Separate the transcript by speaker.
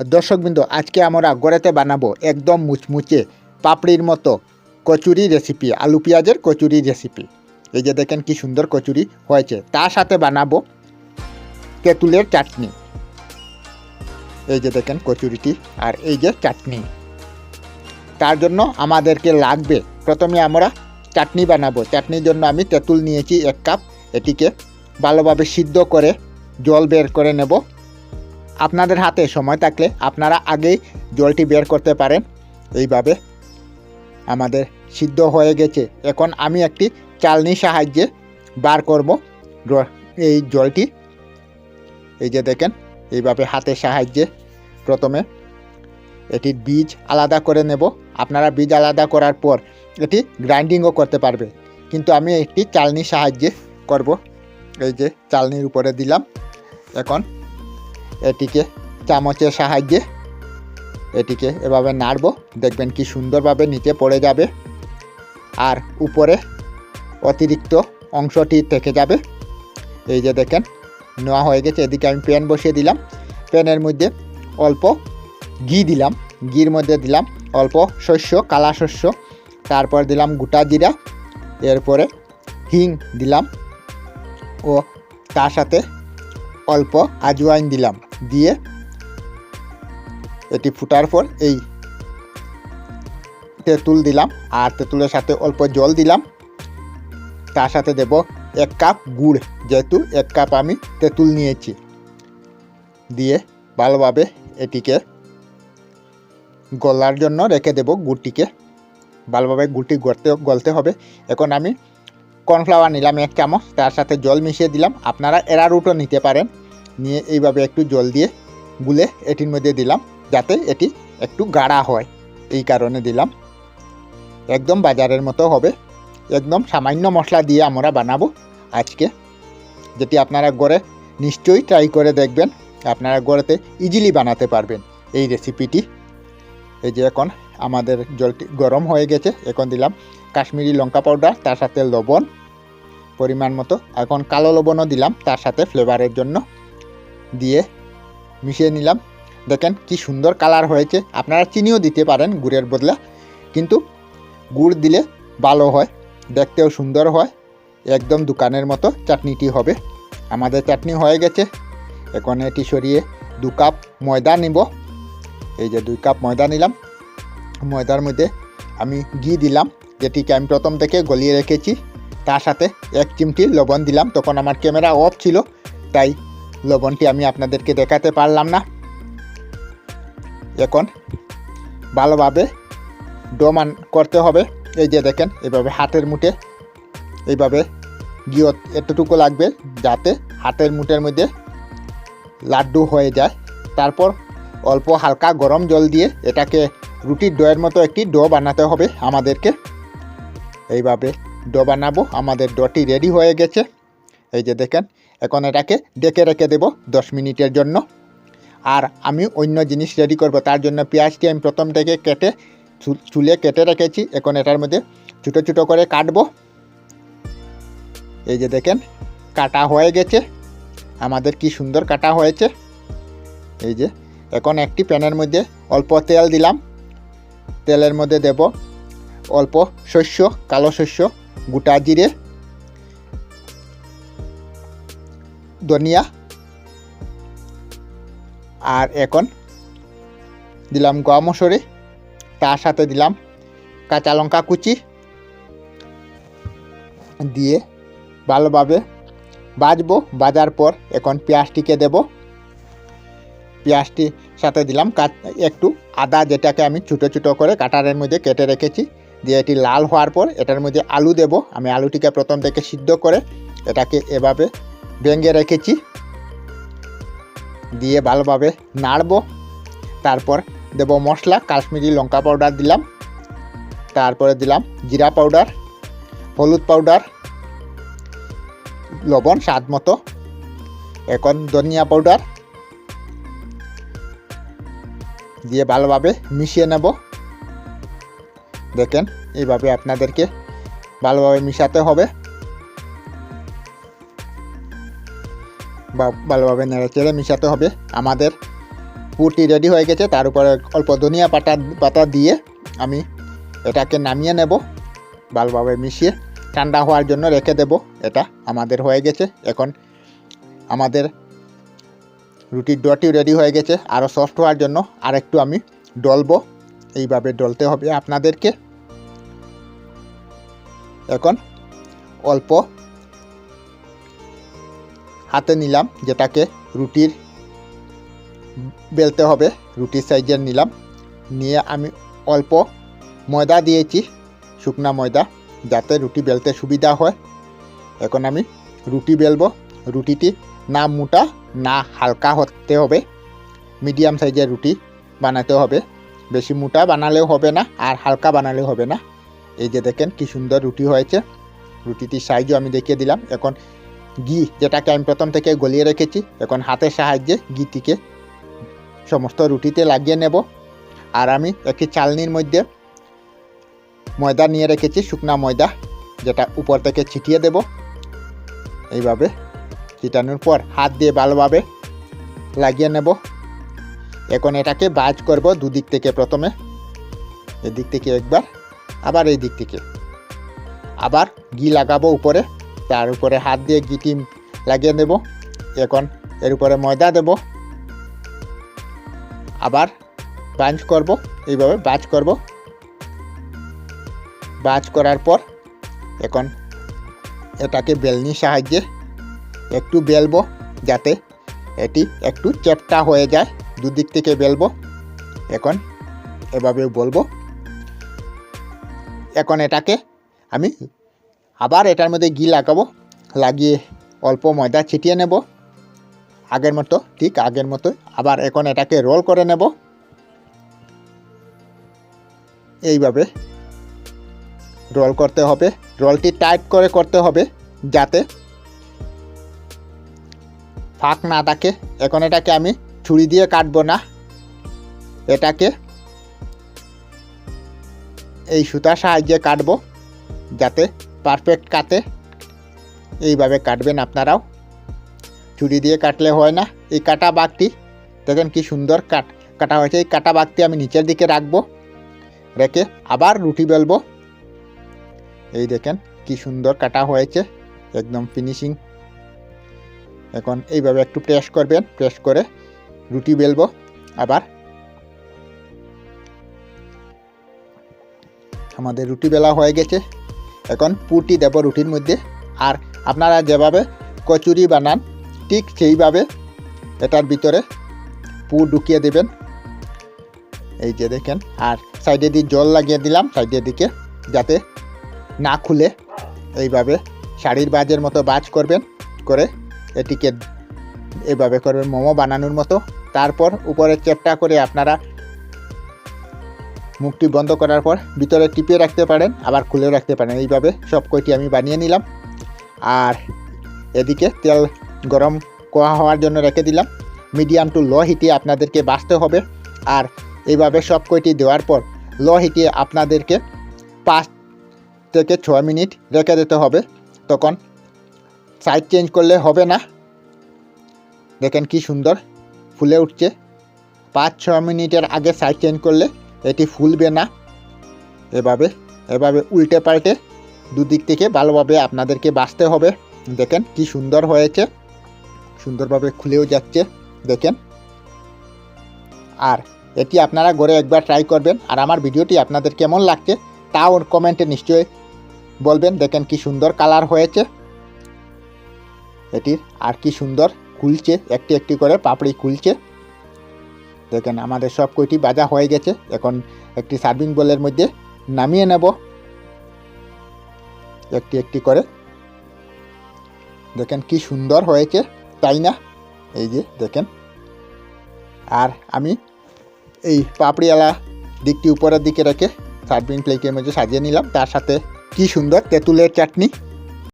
Speaker 1: দর্শকবৃন্দ, আজকে আমরা গড়েতে বানাবো একদম মুচমুচে পাপড়ির মতো কচুরি রেসিপি আলু পেঁয়াজের কচুরি রেসিপি এই যে দেখেন কি সুন্দর কচুরি হয়েছে। তার সাথে বানাবো তেঁতুলের চাটনি। এই যে দেখেন কচুরিটি আর এই যে চাটনি। তার জন্য আমাদেরকে লাগবে, প্রথমে আমরা চাটনি বানাবো। চাটনির জন্য আমি তেঁতুল নিয়েছি এক কাপ। এটিকে ভালোভাবে সিদ্ধ করে জল বের করে নেব। আপনাদের হাতে সময় থাকলে আপনারা আগেই জলটি বের করতে পারেন। এইভাবে আমাদের সিদ্ধ হয়ে গেছে। এখন আমি একটি চালনির সাহায্যে বার করব এই জলটি। এই যে দেখেন, এইভাবে হাতের সাহায্যে প্রথমে এটির বীজ আলাদা করে নেব। আপনারা বীজ আলাদা করার পর এটি গ্রাইন্ডিংও করতে পারবে। কিন্তু আমি একটি চালনির সাহায্যে করব। এই যে চালনির উপরে দিলাম। এখন এটিকে চামচের সাহায্যে এটিকে এভাবে নাড়ব। দেখবেন কি সুন্দরভাবে নিচে পড়ে যাবে আর উপরে অতিরিক্ত অংশটি থেকে যাবে। এই যে দেখেন নেওয়া হয়ে গেছে। এদিকে আমি প্যান বসিয়ে দিলাম। প্যানের মধ্যে অল্প ঘি দিলাম। ঘির মধ্যে দিলাম অল্প শস্য, কালা শস্য। তারপর দিলাম গোটা জিরা। এরপরে হিং দিলাম। ও তার সাথে অল্প আজওয়াইন দিলাম। দিয়ে এটি ফুটার পর এই তেঁতুল দিলাম আর তেঁতুলের সাথে অল্প জল দিলাম। তার সাথে দেব এক কাপ গুড়, যেহেতু এক কাপ আমি তেঁতুল নিয়েছি। দিয়ে ভালোভাবে এটিকে গলার জন্য রেখে দেব গুড়টিকে। ভালোভাবে গুড়টি গড়তে গলতে হবে। এখন আমি কর্নফ্লাওয়ার নিলাম এক চামচ, তার সাথে জল মিশিয়ে দিলাম। আপনারা এরারুটও নিতে পারেন। নিয়ে এইভাবে একটু জল দিয়ে গুলে এটির মধ্যে দিলাম, যাতে এটি একটু গাঢ়া হয়। এই কারণে দিলাম। একদম বাজারের মতো হবে। একদম সামান্য মশলা দিয়ে আমরা বানাবো আজকে। যেটি আপনারা গড়ে নিশ্চয়ই ট্রাই করে দেখবেন। আপনারা গড়েতে ইজিলি বানাতে পারবেন এই রেসিপিটি এই যে এখন আমাদের জলটি গরম হয়ে গেছে, এখন দিলাম কাশ্মীরি লঙ্কা পাউডার তার সাথে লবণ পরিমাণ মতো। এখন কালো লবণও দিলাম, তার সাথে ফ্লেভারের জন্য দিয়ে মিশিয়ে নিলাম। দেখেন কি সুন্দর কালার হয়েছে। আপনারা চিনিও দিতে পারেন গুড়ের বদলে, কিন্তু গুড় দিলে ভালো হয়, দেখতেও সুন্দর হয়। একদম দোকানের মতো চাটনিটি হবে। আমাদের চাটনি হয়ে গেছে। এখন এটি সরিয়ে দু কাপ ময়দা নিব। এই যে দুই কাপ ময়দা নিলাম। ময়দার মধ্যে আমি ঘি দিলাম। যেটিকে আমি প্রথম থেকে গলিয়ে রেখেছি, তার সাথে এক চিমটি লবণ দিলাম। তখন আমার ক্যামেরা অফ ছিল, তাই লবণটি আমি আপনাদেরকে দেখাতে পারলাম না। এখন ভালোভাবে ডোমান করতে হবে। এই যে দেখেন এইভাবে হাতের মুঠে, এইভাবে গিয়ে এতটুকু লাগবে যাতে হাতের মুঠের মধ্যে লাড্ডু হয়ে যায়। তারপর অল্প হালকা গরম জল দিয়ে এটাকে রুটির ডোয়ের মতো একটি ডো বানাতে হবে আমাদেরকে। এইভাবে ডো বানাবো আমাদের ডোটি রেডি হয়ে গেছে। এই যে দেখেন, এখন এটাকে ডেকে রেখে দেব দশ মিনিটের জন্য। আর আমি অন্য জিনিস রেডি করব, তার জন্য পেঁয়াজটি আমি প্রথম থেকে কেটে চুলে কেটে রেখেছি। এখন এটার মধ্যে ছোটো ছোটো করে কাটবো। এই যে দেখেন, কাটা হয়ে গেছে। আমাদের কি সুন্দর কাটা হয়েছে। এই যে, এখন একটি প্যানের মধ্যে অল্প তেল দিলাম। তেলের মধ্যে দেব অল্প শস্য, কালো শস্য, গোটা জিরে, ধনিয়া, আর এখন দিলাম গোয়া মসুরি, তার সাথে দিলাম কাঁচা লঙ্কা কুচি দিয়ে ভালোভাবে ভাজবো। বাজার পর এখন পেঁয়াজটিকে দেব। পেঁয়াজটির সাথে দিলাম কাট- একটু আদা, যেটাকে আমি ছোটো ছোটো করে কাটারের মধ্যে কেটে রেখেছি। দিয়ে এটি লাল হওয়ার পর এটার মধ্যে আলু দেব। আমি আলুটিকে প্রথম থেকে সিদ্ধ করে এটাকে এভাবে ভেঙে রেখেছি। দিয়ে ভালোভাবে নাড়বো। তারপর দেব মশলা, কাশ্মীরি লঙ্কা পাউডার দিলাম। তারপরে দিলাম জিরা পাউডার, হলুদ পাউডার, লবণ স্বাদ মতো, এখন ধনিয়া পাউডার। দিয়ে ভালোভাবে মিশিয়ে নেব। দেখেন, এইভাবে আপনাদেরকে ভালোভাবে মিশাতে হবে। বা ভালোভাবে নেড়ে চেড়ে মিশাতে হবে। আমাদের পুরটি রেডি হয়ে গেছে, তার উপরে অল্প ধনিয়া পাতা পাতা দিয়ে আমি এটাকে নামিয়ে নেব। ভালোভাবে মিশিয়ে ঠান্ডা হওয়ার জন্য রেখে দেব। এটা আমাদের হয়ে গেছে। এখন আমাদের রুটির ডটি রেডি হয়ে গেছে। আরও সফট হওয়ার জন্য আরেকটু আমি ডলবো। এইভাবে ডলতে হবে আপনাদেরকে। এখন অল্প হাতে নিলাম, যেটাকে রুটির বেলতে হবে রুটির সাইজের নিলাম। নিয়ে আমি অল্প ময়দা দিয়েছি, শুকনা ময়দা, যাতে রুটি বেলতে সুবিধা হয়। এখন আমি রুটি বেলবো। রুটিটি না মোটা, না হালকা হতে হবে। মিডিয়াম সাইজের রুটি বানাতে হবে। বেশি মোটা বানালেও হবে না, আর হালকা বানালেও হবে না। এই যে দেখেন কি সুন্দর রুটি হয়েছে। রুটিটির সাইজও আমি দেখিয়ে দিলাম। এখন ঘি, যেটাকে আমি প্রথম থেকে গলিয়ে রেখেছি, এখন হাতের সাহায্যে ঘিটিকে সমস্ত রুটিতে লাগিয়ে নেব। আর আমি একটি চালনির মধ্যে ময়দা নিয়ে রেখেছি, শুকনা ময়দা, যেটা উপর থেকে ছিটিয়ে দেব। এইভাবে ছিটানোর পর হাত দিয়ে ভালোভাবে লাগিয়ে নেব। এখন এটাকে বাজ করব দুদিক থেকে প্রথমে। এদিক থেকে একবার। আবার এই দিক থেকে। আবার ঘি লাগাবো উপরে, তার উপরে হাত দিয়ে ঘি ঘিটি লাগিয়ে দেব এখন এর উপরে ময়দা দেব। আবার বাঞ্চ করব, এইভাবে বাজ করব। বাজ করার পর এখন এটাকে বেলনির সাহায্যে একটু বেলবো, যাতে এটি একটু চ্যাপটা হয়ে যায়, দুদিক থেকে বেলবো। এখন এভাবে বলব এখন এটাকে আমি আবার এটার মধ্যে ঘি লাগাবো। লাগিয়ে অল্প ময়দা ছিটিয়ে নেব। আগের মতো, ঠিক আগের মতো। আবার এখন এটাকে রোল করে নেব। এইভাবে রোল করতে হবে। রোলটি টাইট করে করতে হবে যাতে ফাঁক না থাকে। এখন এটাকে আমি ছুরি দিয়ে কাটবো না। এটাকে এই সুতার সাহায্যে কাটব, যাতে পারফেক্ট কাটে। এইভাবে কাটবেন আপনারাও। ছুরি দিয়ে কাটলে হয় না। এই কাটা বাঘটি দেখেন কি সুন্দর কাট, কাটা হয়েছে। এই কাটা বাঘটি আমি নিচের দিকে রাখব, রেখে আবার রুটি বেলবো। এই দেখেন কি সুন্দর কাটা হয়েছে, একদম ফিনিশিং এখন এইভাবে একটু প্রেস করবেন প্রেস করে রুটি বেলবো, আবার আমাদের রুটি বেলা হয়ে গেছে। এখন পুরটি দেবো রুটির মধ্যে। আর আপনারা যেভাবে কচুরি বানান, ঠিক সেইভাবে এটার ভিতরে পুর ঢুকিয়ে দেবেন। এই যে দেখেন, আর সাইডে দিয়ে জল লাগিয়ে দিলাম সাইডের দিকে, যাতে না খুলে। এইভাবে শাড়ির বাজের মতো বাজ করবেন, করে এটিকে এইভাবে করবেন, মোমো বানানোর মতো। তারপর উপরে চেপটা করে আপনারা মুখটি বন্ধ করার পর ভিতরে টিপে রাখতে পারেন, আবার খুলেও রাখতে পারেন। এইভাবে সব কয়টি আমি বানিয়ে নিলাম। আর এদিকে তেল গরম কোয়া হওয়ার জন্য রেখে দিলাম। মিডিয়াম টু লো হিটে আপনাদেরকে বাঁচতে হবে। আর এইভাবে সব কয়টি দেওয়ার পর লো হিটে আপনাদেরকে পাঁচ থেকে ছয় মিনিট রেখে দিতে হবে। তখন সাইড চেঞ্জ করলে হবে না। দেখেন কি সুন্দর ফুলে উঠছে। পাঁচ ছ মিনিটের আগে সাইড চেঞ্জ করলে এটি ফুলবে না। এভাবে এভাবে উল্টে পাল্টে দুদিক থেকে ভালোভাবে আপনাদেরকে বাঁচতে হবে। দেখেন কি সুন্দর হয়েছে। সুন্দরভাবে খুলেও যাচ্ছে, দেখেন। আর এটি আপনারা ঘরে একবার ট্রাই করবেন। আর আমার ভিডিওটি আপনাদের কেমন লাগছে তাও কমেন্টে নিশ্চয়ই বলবেন। দেখেন কি সুন্দর কালার হয়েছে। এটির আর কি সুন্দর খুলছে, একটি একটি করে পাপড়ি খুলছে। দেখেন, আমাদের সব কয়টি বাজা হয়ে গেছে। এখন একটি সার্ভিং বলের মধ্যে নামিয়ে নেব। একটি একটি করে। দেখেন, কি সুন্দর হয়েছে, তাই না? এই যে, দেখেন। আর আমি এই পাপড়িওয়ালা দিকটি উপরের দিকে রেখে সার্ভিং প্লেটের মধ্যে সাজিয়ে নিলাম। তার সাথে কি সুন্দর তেঁতুলের চাটনি।